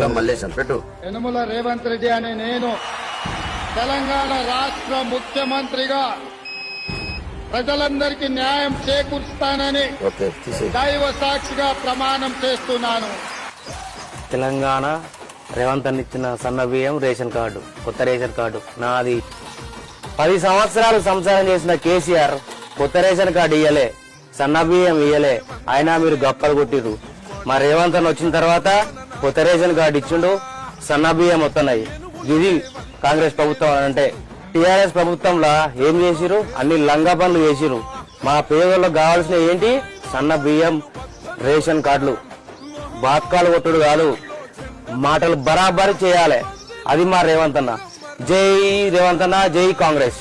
మల్లేశం మల్లేశం పెట్టు యనుమల రేవంత్ రెడ్డి అనే నేను తెలంగాణ రాష్ట్ర ముఖ్యమంత్రిగా ప్రజలందరికీ న్యాయం చేకూరుస్తానని దైవ సాక్షిగా ప్రమాణం చేస్తున్నాను. తెలంగాణ రేవంత్ ఇచ్చిన సన్న బియ్యం రేషన్ కార్డు కొత్త రేషన్ కార్డు నాది. పది సంవత్సరాలు సంసారం చేసిన కేసీఆర్ కొత్త రేషన్ కార్డు ఇయ్యలే సన్న బియ్యం ఇయ్యలే అయినా మీరు గప్పలు కొట్టిర్రు. మా రేవంత్ వచ్చిన తర్వాత కొత్త రేషన్ కార్డు ఇచ్చిండు సన్న బియ్యం వస్తున్నాయి ఇది కాంగ్రెస్ ప్రభుత్వం అంటే టిఆర్ఎస్ ప్రభుత్వంలో ఏం చేసిరు అన్ని లంగా పనులు చేసిరు మా పేదలకు కావాల్సిన ఏంటి? సన్న బియ్యం రేషన్ కార్డులు. బాత్కాలు కొట్టుడు కాదు. మాటలు బరాబరి చేయాలి. అది మా రేవంత్ అన్న జై రేవంత్ అన్న జై కాంగ్రెస్